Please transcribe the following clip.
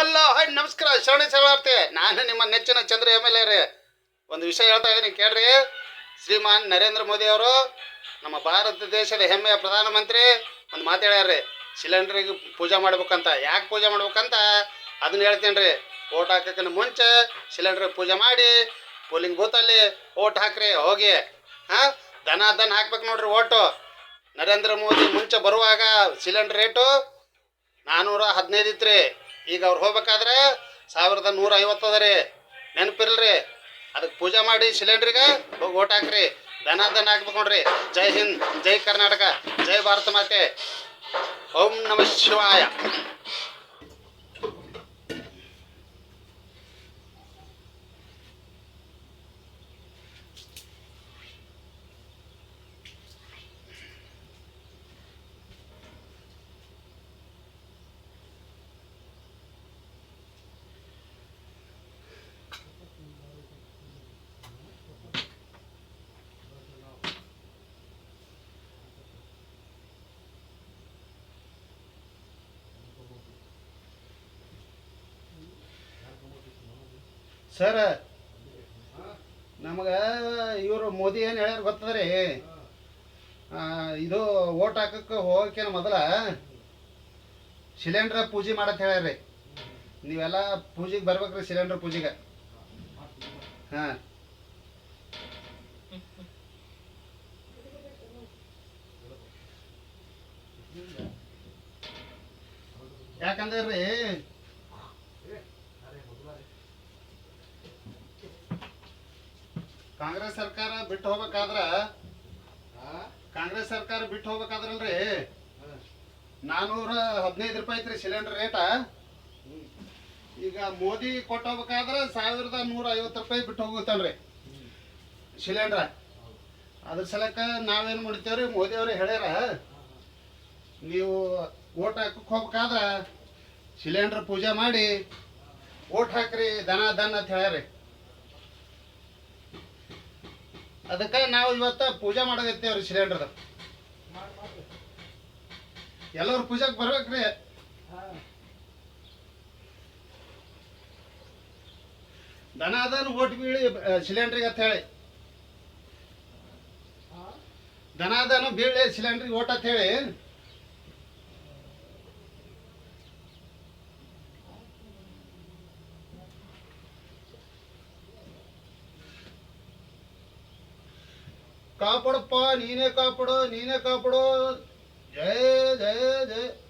ಅಲ್ಲ, ಹಾಯ್, ನಮಸ್ಕಾರ, ಶರಣ ಶರಣಾರ್ಥಿ. ನಾನು ನಿಮ್ಮ ನೆಚ್ಚಿನ ಚಂದ್ರ ಎಂ ಎಲ್ ಎ ರೀ. ಒಂದು ವಿಷಯ ಹೇಳ್ತಾ ಇದ್ದೀನಿ ಕೇಳ್ರಿ. ಶ್ರೀಮಾನ್ ನರೇಂದ್ರ ಮೋದಿ ಅವರು ನಮ್ಮ ಭಾರತ ದೇಶದ ಹೆಮ್ಮೆಯ ಪ್ರಧಾನಮಂತ್ರಿ. ಒಂದು ಮಾತು ಸಿಲಿಂಡ್ರಿಗೆ ಪೂಜೆ ಮಾಡ್ಬೇಕಂತ. ಯಾಕೆ ಪೂಜೆ ಮಾಡ್ಬೇಕಂತ? ಅದನ್ನ ಹೇಳ್ತೀನಿ ರೀ. ಓಟ್ ಹಾಕಕ್ಕಿನ ಮುಂಚೆ ಸಿಲಿಂಡ್ರಿಗೆ ಪೂಜೆ ಮಾಡಿ, ಪೋಲಿಂಗ್ ಬೂತಲ್ಲಿ ಓಟ್ ಹಾಕ್ರಿ, ಹೋಗಿ. ಹಾಂ, ದನ ದನ ಹಾಕ್ಬೇಕು ನೋಡ್ರಿ ಓಟು. ನರೇಂದ್ರ ಮೋದಿ ಮುಂಚೆ ಬರುವಾಗ ಸಿಲಿಂಡ್ರ್ ರೇಟು ನಾನ್ನೂರ ಹದಿನೈದು ಇತ್ತು ರೀ ಈಗ ಅವ್ರು ಹೋಗ್ಬೇಕಾದ್ರೆ ಸಾವಿರದ ನೂರ ಅದ ರೀ ನೆನಪಿರಲ್ರಿ. ಅದಕ್ಕೆ ಪೂಜೆ ಮಾಡಿ ಸಿಲಿಂಡ್ರಿಗೆ ಹೋಗಿ ಓಟ್ ಹಾಕ್ರಿ. ದನ ದನ ಹಾಕ್ಬೇಕು ಜೈ ಹಿಂದ್, ಜೈ ಕರ್ನಾಟಕ, ಜೈ ಭಾರತ ಮಾತೆ. ಓಂ ನಮ ಶಿವಾಯ. ಸರ್, ನಮಗೆ ಇವರು ಮೋದಿ ಏನು ಹೇಳ್ಯಾರ ರೀ ಇದು ಓಟ್ ಹಾಕಕ್ಕೆ ಹೋಗಕ್ಕೆ ಮೊದಲ ಸಿಲಿಂಡ್ರ್ ಪೂಜೆ ಮಾಡತ್ ಹೇಳ್ಯಾರ್ರಿ. ನೀವೆಲ್ಲ ಪೂಜೆಗೆ ಬರ್ಬೇಕ್ರಿ ಸಿಲಿಂಡರ್ ಪೂಜೆಗೆ. ಹಾಂ. ಯಾಕಂದ್ರೆ ರೀ ಕಾಂಗ್ರೆಸ್ ಸರ್ಕಾರ ಬಿಟ್ಟು ಹೋಗ್ಬೇಕಾದ್ರ ಕಾಂಗ್ರೆಸ್ ಸರ್ಕಾರ ಬಿಟ್ಟು ಹೋಗ್ಬೇಕಾದ್ರಲ್ರಿ? ನಾನೂರ ಹದಿನೈದು ರೂಪಾಯಿ ಐತ್ರಿ ಸಿಲಿಂಡರ್ ರೇಟ. ಈಗ ಮೋದಿ ಕೊಟ್ಟು ಹೋಗಬೇಕಾದ್ರೆ ಸಾವಿರದ ನೂರ ಐವತ್ತು ರೂಪಾಯಿ ಬಿಟ್ಟು ಹೋಗುತ್ತಲ್ರಿ ಸಿಲಿಂಡ್ರ. ಅದ್ರ ಸಲಕ ನಾವೇನು ಮಾಡ್ತೇವ್ರಿ ಮೋದಿ ಅವ್ರಿಗೆ ಹೇಳ್ಯಾರ, ನೀವು ಓಟ್ ಹಾಕಕ್ಕೆ ಹೋಗ್ಬೇಕಾದ್ರ ಸಿಲಿಂಡರ್ ಪೂಜೆ ಮಾಡಿ, ಓಟ್ ಹಾಕ್ರಿ ದನ ದನ್ ಅಂತ ಹೇಳ್ಯಾರಿ ಅದಕ್ಕೆ ನಾವು ಇವತ್ತು ಪೂಜೆ ಮಾಡಕತ್ತೇವ್ರಿ ಸಿಲಿಂಡರ್ದ ಎಲ್ಲರೂ ಪೂಜೆಗೆ ಬರ್ಬೇಕ್ರಿ. ದನ ಅದನ್ನು ಓಟ್ ಬೀಳಿ ಸಿಲಿಂಡ್ರಿಗೆ ಅಂತ ಹೇಳಿ. ದನ ಅದನ್ನು ಬೀಳಿ ಸಿಲಿಂಡ್ರಿಗೆ ಓಟ್ ಅಂತ ಹೇಳಿ. ಕಾಪಾಡಪ್ಪ ನೀನೇ ಕಾಪಾಡು ನೀನೇ ಕಾಪಾಡು. ಜಯ ಜಯ ಜಯ.